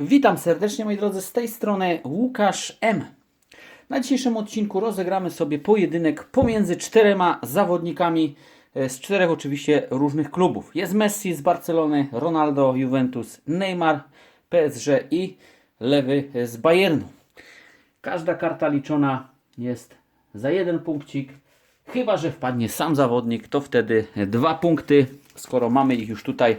Witam serdecznie moi drodzy, z tej strony Łukasz M. Na dzisiejszym odcinku rozegramy sobie pojedynek pomiędzy czterema zawodnikami e, z czterech oczywiście różnych klubów. Jest Messi z Barcelony, Ronaldo, Juventus, Neymar, PSG i Lewy z Bayernu. Każda karta liczona jest za jeden punkcik. Chyba, że wpadnie sam zawodnik, to wtedy dwa punkty. Skoro mamy ich już tutaj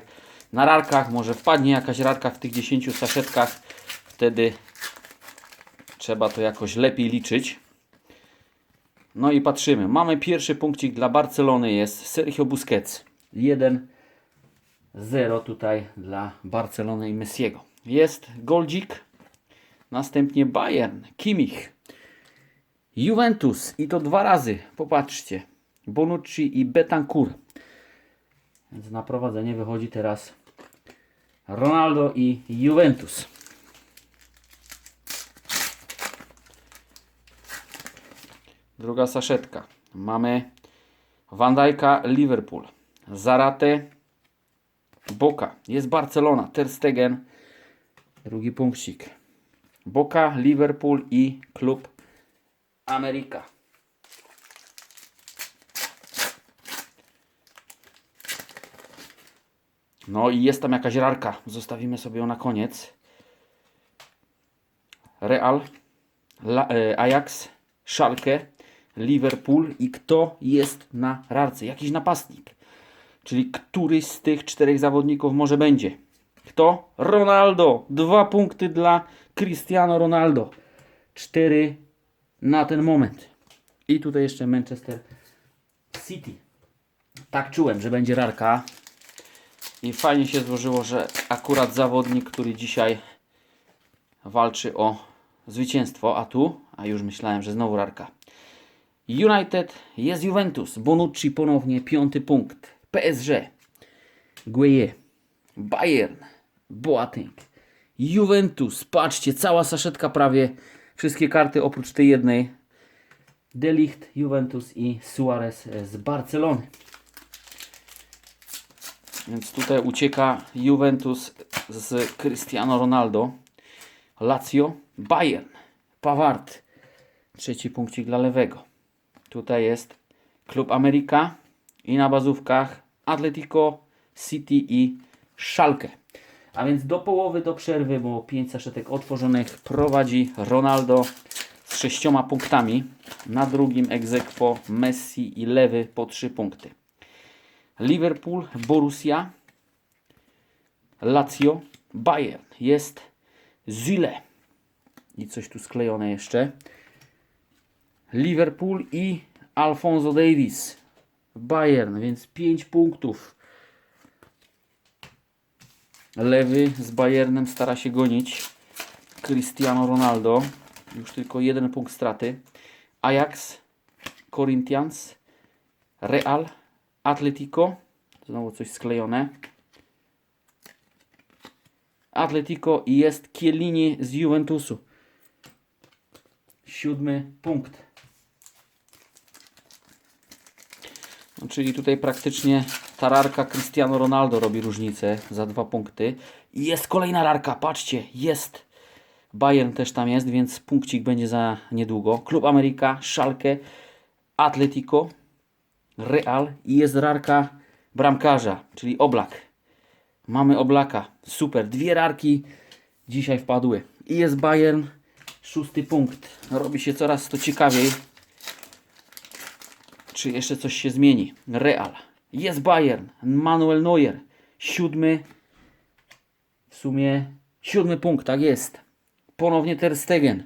na rarkach, może wpadnie jakaś rarka w tych 10 saszetkach, wtedy trzeba to jakoś lepiej liczyć. No i patrzymy. Mamy pierwszy punkcik dla Barcelony, jest Sergio Busquets. 1-0 tutaj dla Barcelony i Messiego. Jest Goldzik, następnie Bayern, Kimmich, Juventus i to dwa razy, popatrzcie. Bonucci i Betancourt. Więc na prowadzenie wychodzi teraz Ronaldo i Juventus. Druga saszetka. Mamy Van Dijk'a, Liverpool. Zarate, Boca. Jest Barcelona, Ter Stegen. Drugi punkcik. Boca, Liverpool i klub Ameryka. No i jest tam jakaś rarka. Zostawimy sobie ją na koniec. Real, La, e, Ajax, Schalke, Liverpool i kto jest na rarce? Jakiś napastnik. Czyli któryś z tych czterech zawodników może będzie. Kto? Ronaldo. Dwa punkty dla Cristiano Ronaldo. Cztery na ten moment. I tutaj jeszcze Manchester City. Tak czułem, że będzie rarka. I fajnie się złożyło, że akurat zawodnik, który dzisiaj walczy o zwycięstwo, a tu, a już myślałem, że znowu rarka. United jest Juventus. Bonucci ponownie piąty punkt. PSG. Gueye. Bayern. Boateng. Juventus. Patrzcie, cała saszetka prawie. Wszystkie karty oprócz tej jednej. Delicht, Juventus i Suarez z Barcelony. Więc tutaj ucieka Juventus z Cristiano Ronaldo. Lazio, Bayern, Pawart. Trzeci punkcik dla lewego. Tutaj jest Klub Ameryka i na bazówkach Atletico, City i Schalke. A więc do połowy, do przerwy, bo 5 saszetek otworzonych prowadzi Ronaldo z sześcioma punktami. Na drugim egzekwo Messi i lewy po 3 punkty. Liverpool, Borussia, Lazio, Bayern. Jest Zile. I coś tu sklejone jeszcze. Liverpool i Alfonso Davis. Bayern, więc 5 punktów. Lewy z Bayernem stara się gonić. Cristiano Ronaldo. Już tylko jeden punkt straty. Ajax, Corinthians, Real, Atletico. Znowu coś sklejone. Atletico i jest Chiellini z Juventusu. Siódmy punkt. No, czyli tutaj praktycznie ta rarka Cristiano Ronaldo robi różnicę za dwa punkty. I jest kolejna rarka, patrzcie, jest. Bayern też tam jest, więc punkcik będzie za niedługo. Klub Ameryka, Schalke, Atletico, Real i jest rarka bramkarza, czyli Oblak. Mamy Oblaka, super. Dwie rarki dzisiaj wpadły. I jest Bayern, szósty punkt. Robi się coraz to ciekawiej. Czy jeszcze coś się zmieni? Real. Jest Bayern. Manuel Neuer. Siódmy. W sumie siódmy punkt, tak jest. Ponownie Ter Stegen.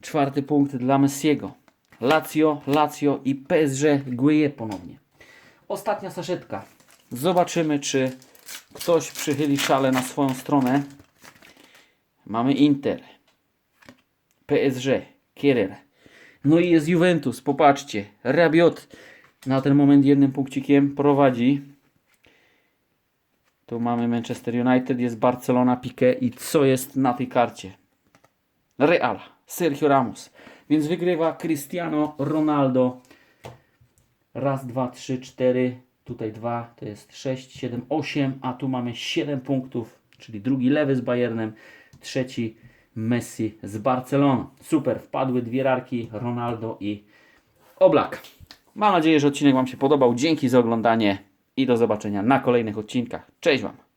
Czwarty punkt dla Messiego. Lazio, Lazio i PSG Gueye ponownie. Ostatnia saszetka. Zobaczymy, czy ktoś przychyli szale na swoją stronę. Mamy Inter. PSG. Kierer. No i jest Juventus. Popatrzcie. Rabiot na ten moment jednym punkcikiem prowadzi. Tu mamy Manchester United, jest Barcelona, Piqué i co jest na tej karcie? Real, Sergio Ramos. Więc wygrywa Cristiano Ronaldo. Raz, dwa, trzy, cztery. Tutaj dwa, to jest sześć, siedem, osiem. A tu mamy siedem punktów, czyli drugi lewy z Bayernem. trzeci Messi z Barceloną. Super, wpadły dwie rarki Ronaldo i Oblak. Mam nadzieję, że odcinek Wam się podobał. Dzięki za oglądanie i do zobaczenia na kolejnych odcinkach. Cześć Wam!